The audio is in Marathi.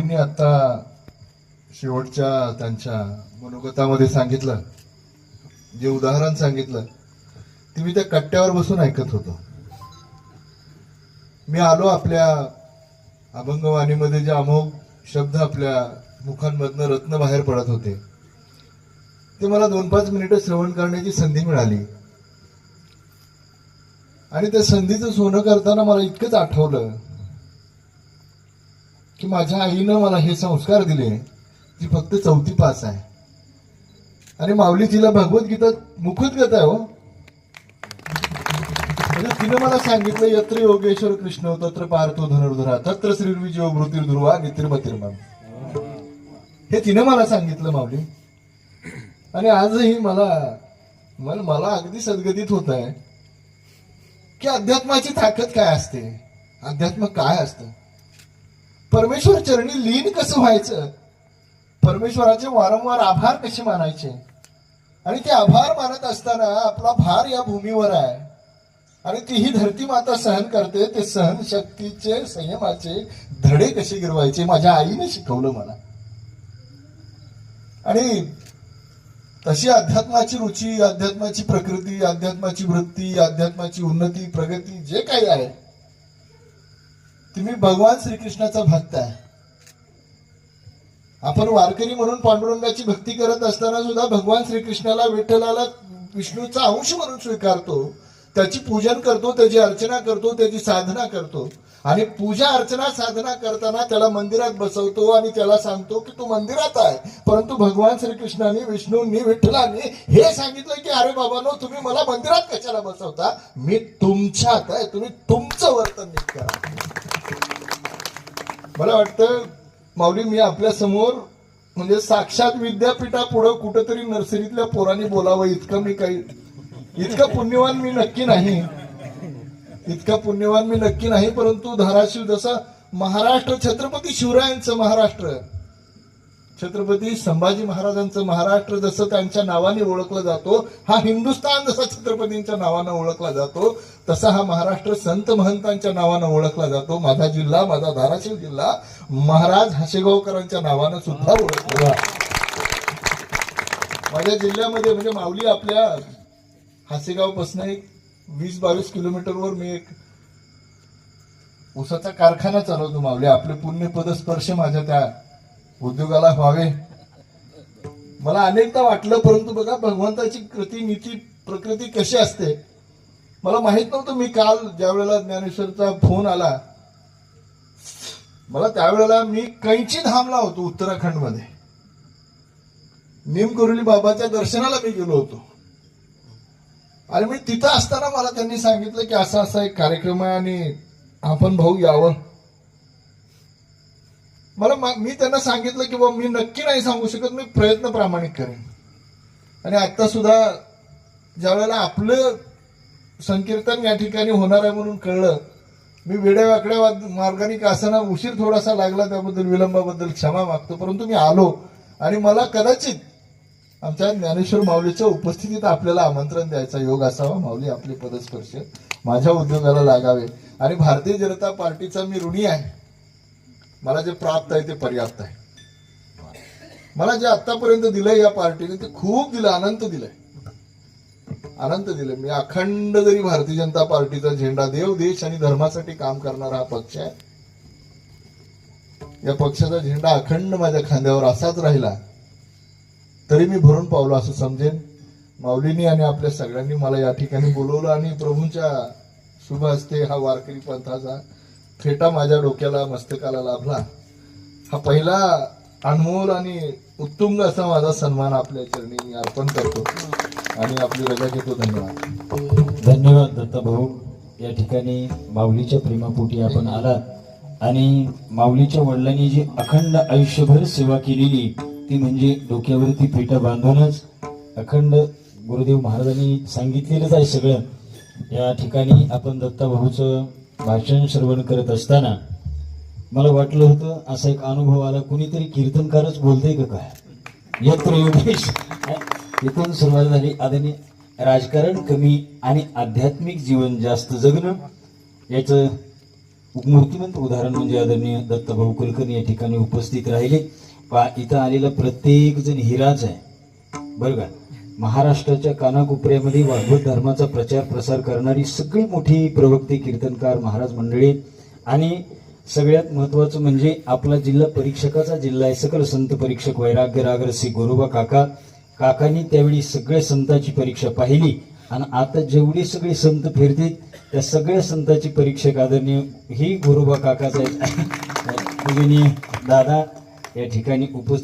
त्यांनी आता शेवटच्या त्यांच्या मनोगतामध्ये सांगितलं जे उदाहरण सांगितलं ते मी त्या कट्ट्यावर बसून ऐकत होतो. मी आलो आपल्या अभंगवाणीमध्ये जे अमोघ शब्द आपल्या मुखांमधनं रत्न बाहेर पडत होते. ते मला दोन पाच मिनिटं श्रवण करण्याची संधी मिळाली. आणि त्या संधीचं सोनं करताना मला इतकंच आठवलं की माझ्या आईनं मला हे संस्कार दिले ती फक्त चौथी पास आहे. आणि माऊली तिला भगवद्गीता मुखच गत आहे हो. म्हणजे तिनं मला सांगितलं यत्र योगेश्वर कृष्ण तत्र पार्थो धनुर्धरा तत्र श्रीर्विजयो मृत्युर्ध्रुवा नितिर्मतिर्मम. हे तिनं मला सांगितलं माऊली. आणि आजही मला मला मला अगदी सदगतीत होत आहे की अध्यात्माची ताकद काय असते? अध्यात्म काय असतं? परमेश्वर चरणी लीन कसं व्हायचं? परमेश्वराचे वारंवार आभार कसे मानायचे? आणि ते आभार मानत असताना आपला भार या भूमीवर आहे. आणि तीही धरती माता सहन करते ते सहन शक्तीचे संयमाचे धडे कसे गिरवायचे माझ्या आईने शिकवलं मला. आणि तशी अध्यात्माची रुची अध्यात्माची प्रकृती अध्यात्माची वृत्ती अध्यात्माची उन्नती प्रगती जे काही आहे तुम्ही भगवान श्रीकृष्णाचा भक्त आहे. आपण वारकरी म्हणून पांडुरंगाची भक्ती करत असताना सुद्धा भगवान श्रीकृष्णाला विठ्ठलाला विष्णूचा अंश म्हणून स्वीकारतो. त्याची पूजन करतो त्याची अर्चना करतो त्याची साधना करतो. आणि पूजा अर्चना साधना करताना त्याला मंदिरात बसवतो आणि त्याला सांगतो की तू मंदिरात आहे. परंतु भगवान श्रीकृष्णाने विष्णूंनी विठ्ठलाने हे सांगितलं की अरे बाबानो तुम्ही मला मंदिरात कशाला बसवता? मी तुमच्यात आहे. तुम्ही तुमचं वर्तन नीट करा. मला वाटतं माऊली मी आपल्यासमोर म्हणजे साक्षात विद्यापीठापुढं कुठंतरी नर्सरीतल्या पोरांनी बोलावं इतकं मी काही इतकं पुण्यवान मी नक्की नाही. इतका पुण्यवान मी नक्की नाही परंतु धाराशिव जसा महाराष्ट्र छत्रपती शिवरायांचं महाराष्ट्र छत्रपती संभाजी महाराजांचं महाराष्ट्र जसं त्यांच्या नावाने ओळखला जातो हा हिंदुस्थान जसा छत्रपतींच्या नावानं ओळखला जातो तसा हा महाराष्ट्र संत महंतांच्या नावानं ओळखला जातो माझा जिल्हा माझा धाराशिव जिल्हा महाराज हसेगावकरांच्या नावानं सुद्धा ओळखला जातो. माझ्या जिल्ह्यामध्ये म्हणजे माऊली आपल्या हासेगावपासून एक वीस बावीस किलोमीटरवर मी एक ऊसाचा कारखाना चालवतो मावली आपले पुण्यपद पदस्पर्श माझ्या त्या उद्योगाला व्हावे. मला अनेकदा वाटलं परंतु बघा भगवंताची कृती नीती प्रकृती कशी असते? मला माहीत नव्हतं मी काल ज्या वेळेला ज्ञानेश्वरचा फोन आला मला त्यावेळेला मी कैची धामला होतो उत्तराखंडमध्ये. निमकुरुली बाबाच्या दर्शनाला मी गेलो होतो. आणि मी तिथं असताना मला त्यांनी सांगितलं की असा असा एक कार्यक्रम आहे आणि आपण भाऊ यावं. मला मा- मी त्यांना सांगितलं की बाबा मी नक्की नाही सांगू शकत मी प्रयत्न प्रामाणिक करेन. आणि आत्तासुद्धा सुद्धा ज्या वेळेला आपलं संकीर्तन या ठिकाणी होणार आहे म्हणून कळलं मी वेड्या वाकड्या वाद- मार्गाने का असताना उशीर थोडासा लागला त्याबद्दल विलंबाबद्दल क्षमा मागतो. परंतु मी आलो आणि मला कदाचित आमच्या ज्ञानेश्वर माऊलीच्या उपस्थितीत आपल्याला आमंत्रण द्यायचा योग असावा. माऊली आपले पदस्पर्श माझ्या उद्योगाला लागावे. आणि भारतीय जनता पार्टीचा मी ऋणी आहे. मला जे प्राप्त आहे ते पर्याप्त आहे. मला जे आतापर्यंत दिलंय या पार्टीने ते खूप दिलं अनंत दिलंय. अनंत दिलं मी अखंड जरी भारतीय जनता पार्टीचा झेंडा देव देश आणि धर्मासाठी काम करणारा हा पक्ष आहे. या पक्षाचा झेंडा अखंड माझ्या खांद्यावर असाच राहिला तरी मी भरून पावलो असं समजेन. माऊलीनी आणि आपल्या सगळ्यांनी मला या ठिकाणी बोलवलं आणि प्रभूंच्या शुभ हस्ते हा वारकरी पंथाचा फेटा माझ्या डोक्याला मस्तकाला लाभला. हा पहिला अनमोल आणि उत्तुंग असा माझा सन्मान आपल्या चरणी मी अर्पण करतो. आणि आपली रजा घेतो. धन्यवाद. धन्यवाद दत्ता भाऊ या ठिकाणी माऊलीच्या प्रेमापोटी आपण आलात. आणि माऊलीच्या वडिलांनी जी अखंड आयुष्यभर सेवा केलेली ती म्हणजे डोक्यावरती फेटा बांधूनच अखंड गुरुदेव महाराजांनी सांगितलेलंच आहे सगळं. या ठिकाणी आपण दत्ता भाऊचं भाषण श्रवण करत असताना मला वाटलं होतं असा एक अनुभव आला कुणीतरी कीर्तनकारच बोलतंय का काय? यत्र योगेश. इथून सुरुवात झाली आदरणीय राजकारण कमी आणि आध्यात्मिक जीवन जास्त जगणं. याचं मूर्तिमंत उदाहरण म्हणजे आदरणीय दत्तभाऊ कुलकर्णी या ठिकाणी उपस्थित राहिले. पा इथं आलेला प्रत्येक जण हिराच आहे. बरं का? महाराष्ट्राच्या कानाकोपऱ्यामध्ये भागवत धर्माचा प्रचार प्रसार करणारी सगळी मोठी प्रवक्ते कीर्तनकार महाराज मंडळी आणि सगळ्यात महत्वाचं म्हणजे आपला जिल्हा परीक्षकाचा जिल्हा आहे. सकल संत परीक्षक वैराग्य रागरसी गोरोबा काका. काकांनी त्यावेळी सगळ्या संतांची परीक्षा पाहिली. आणि आता जेवढे सगळे संत फिरतील त्या सगळ्या संतांची परीक्षक आदरणीय ही गोरोबा काकाचा आहे. दादा या ठिकाणी उपस्थित